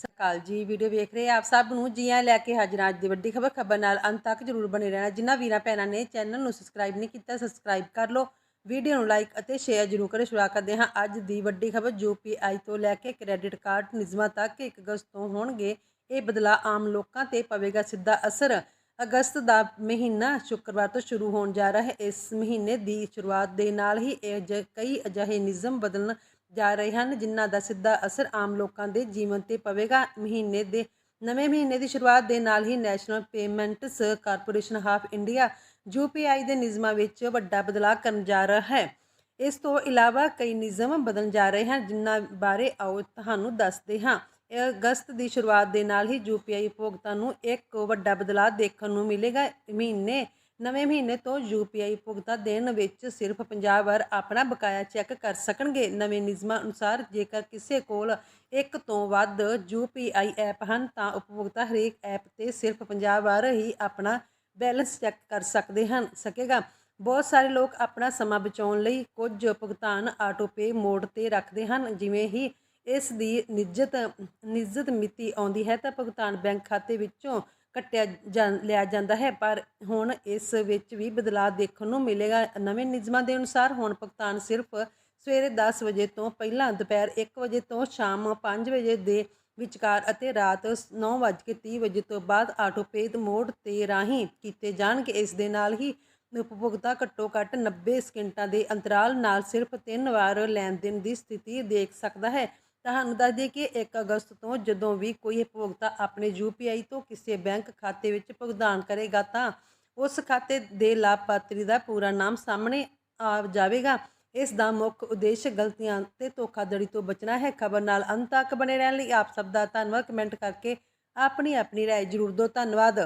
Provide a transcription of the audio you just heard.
ਸਕਾਲ ਜੀ, ਵੀਡੀਓ ਵੇਖ ਰਹੇ ਆਪ ਸਭ ਨੂੰ। ਜੀਆਂ ਲੈ ਕੇ ਹਾਜ਼ਰ ਅੱਜ ਦੀ ਵੱਡੀ ਖਬਰ। ਖਬਰ ਨਾਲ ਅੰਤ ਤੱਕ ਜਰੂਰ ਬਣੇ ਰਹਿਣਾ। ਜਿਨ੍ਹਾਂ ਵੀਰਾਂ ਭੈਣਾਂ ਨੇ ਚੈਨਲ ਨੂੰ ਸਬਸਕ੍ਰਾਈਬ ਨਹੀਂ ਕੀਤਾ, ਸਬਸਕ੍ਰਾਈਬ ਕਰ ਲਓ। ਵੀਡੀਓ ਨੂੰ ਲਾਈਕ ਅਤੇ ਸ਼ੇਅਰ ਜਰੂਰ ਕਰੇ। ਸ਼ੁਰੂਆਤ ਕਰਦੇ ਹਾਂ ਅੱਜ ਦੀ ਵੱਡੀ ਖਬਰ। ਯੂਪੀਆਈ ਤੋਂ ਲੈ ਕੇ ਕ੍ਰੈਡਿਟ ਕਾਰਡ ਨਿਯਮਾਂ ਤੱਕ 1 ਅਗਸਤ ਤੋਂ ਹੋਣਗੇ। ਇਹ ਬਦਲਾਅ ਆਮ ਲੋਕਾਂ ਤੇ ਪਵੇਗਾ ਸਿੱਧਾ ਅਸਰ। ਅਗਸਤ ਦਾ ਮਹੀਨਾ ਸ਼ੁੱਕਰਵਾਰ ਤੋਂ ਸ਼ੁਰੂ ਹੋਣ ਜਾ ਰਿਹਾ ਹੈ। ਇਸ ਮਹੀਨੇ ਦੀ ਸ਼ੁਰੂਆਤ ਦੇ ਨਾਲ ਹੀ ਇਹ ਜ- ਕਈ ਅਜਿਹੇ ਨਿਯਮ ਬਦਲਣ ਜਾ ਰਹੇ ਹਨ, ਜਿਨ੍ਹਾਂ ਦਾ ਸਿੱਧਾ ਅਸਰ ਆਮ ਲੋਕਾਂ ਦੇ ਜੀਵਨ ਤੇ ਪਵੇਗਾ। ਮਹੀਨੇ ਦੇ, ਨਵੇਂ ਮਹੀਨੇ ਦੀ ਸ਼ੁਰੂਆਤ ਦੇ ਨਾਲ ਹੀ National Payments Corporation of India UPI ਦੇ ਨਿਯਮਾਂ ਵਿੱਚ ਵੱਡਾ ਬਦਲਾਅ ਕਰਨ ਜਾ ਰਿਹਾ ਹੈ। ਇਸ ਤੋਂ ਇਲਾਵਾ ਕਈ ਨਿਯਮ ਬਦਲਣ ਜਾ ਰਹੇ ਹਨ, ਜਿਨ੍ਹਾਂ ਬਾਰੇ ਆਓ ਤੁਹਾਨੂੰ ਦੱਸਦੇ ਹਾਂ। ਇਹ ਅਗਸਤ ਦੀ ਸ਼ੁਰੂਆਤ ਦੇ ਨਾਲ ਹੀ ਯੂਪੀਆਈ ਉਪਭੋਗਤਾ ਨੂੰ ਇੱਕ ਵੱਡਾ ਬਦਲਾਅ ਦੇਖਣ ਨੂੰ ਮਿਲੇਗਾ। ਮਹੀਨੇ ਨਵੇਂ ਮਹੀਨੇ ਤੋਂ ਯੂਪੀਆਈ ਭੁਗਤਾ ਦੇਣ ਵਿੱਚ ਸਿਰਫ 50 ਵਾਰ ਆਪਣਾ ਬਕਾਇਆ ਚੈੱਕ ਕਰ ਸਕਣਗੇ। ਨਵੇਂ ਨਿਯਮਾਂ ਅਨੁਸਾਰ ਜੇਕਰ ਕਿਸੇ ਕੋਲ ਇੱਕ ਤੋਂ ਵੱਧ ਯੂਪੀਆਈ ਐਪ ਹਨ, ਤਾਂ ਉਪਭੋਗਤਾ ਹਰੇਕ ਐਪ ਤੇ ਸਿਰਫ 50 ਵਾਰ ਹੀ ਆਪਣਾ ਬੈਲੈਂਸ ਚੈੱਕ ਕਰ ਸਕਦੇ ਹਨ, ਸਕੇਗਾ। ਬਹੁਤ ਸਾਰੇ ਲੋਕ ਆਪਣਾ ਸਮਾਂ ਬਚਾਉਣ ਲਈ ਕੁਝ ਭੁਗਤਾਨ ਆਟੋਪੇ ਮੋਡ ਤੇ ਰੱਖਦੇ ਹਨ, ਜਿਵੇਂ ਹੀ ਇਸ ਦੀ ਨਿਜਤ ਨਿਜਤ ਮਿਤੀ ਆਉਂਦੀ ਹੈ, ਤਾਂ ਭੁਗਤਾਨ ਬੈਂਕ ਖਾਤੇ ਵਿੱਚੋਂ ਕੱਟਿਆ ਜਾਂ ਲਿਆ ਜਾਂਦਾ ਹੈ, ਪਰ ਹੁਣ ਇਸ ਵਿੱਚ ਵੀ ਬਦਲਾਅ ਦੇਖਣ ਨੂੰ ਮਿਲੇਗਾ। ਨਵੇਂ ਨਿਯਮਾਂ ਦੇ ਅਨੁਸਾਰ ਹੁਣ ਭੁਗਤਾਨ ਸਿਰਫ ਸਵੇਰੇ 10 ਵਜੇ ਤੋਂ ਪਹਿਲਾਂ ਦੁਪਹਿਰ 1 ਵਜੇ ਤੋਂ ਸ਼ਾਮ 5 ਵਜੇ ਦੇ ਵਿਚਕਾਰ ਅਤੇ ਰਾਤ 9:30 ਵਜੇ ਤੋਂ ਬਾਅਦ ਆਟੋਪੇਡ ਮੋਡ ਤੇ ਰਾਹੀਂ ਕੀਤੇ ਜਾਣਗੇ। ਇਸ ਦੇ ਨਾਲ ਹੀ ਉਪਭੋਗਤਾ ਘੱਟੋ ਘੱਟ 90 ਸਕਿੰਟਾਂ ਦੇ ਅੰਤਰਾਲ ਨਾਲ ਸਿਰਫ ਤਿੰਨ ਵਾਰ ਲੈਣ ਦੇਣ ਦੀ ਸਥਿਤੀ ਦੇਖ ਸਕਦਾ ਹੈ। ਤੁਹਾਨੂੰ ਦੱਸ ਦਈਏ ਕਿ 1 ਅਗਸਤ ਤੋਂ ਜਦੋਂ ਵੀ ਕੋਈ ਉਪਭੋਗਤਾ ਆਪਣੇ ਯੂਪੀਆਈ ਤੋਂ ਕਿਸੇ ਬੈਂਕ ਖਾਤੇ ਵਿੱਚ ਭੁਗਤਾਨ ਕਰੇਗਾ ਤਾਂ ਉਸ ਖਾਤੇ ਦੇ ਲਾਭਪਾਤਰੀ ਦਾ ਪੂਰਾ ਨਾਮ ਸਾਹਮਣੇ ਆ ਜਾਵੇਗਾ। ਇਸ ਦਾ ਮੁੱਖ ਉਦੇਸ਼ ਗਲਤੀਆਂ ਤੇ ਧੋਖਾਧੜੀ ਤੋਂ ਬਚਣਾ ਹੈ। ਖਬਰ ਨਾਲ ਅੰਤ ਤੱਕ ਬਣੇ ਰਹਿਣ ਲਈ ਆਪ ਸਭ ਦਾ ਧੰਨਵਾਦ। ਕਮੈਂਟ ਕਰਕੇ ਆਪਣੀ ਆਪਣੀ ਰਾਏ ਜ਼ਰੂਰ ਦਿਓ। ਧੰਨਵਾਦ।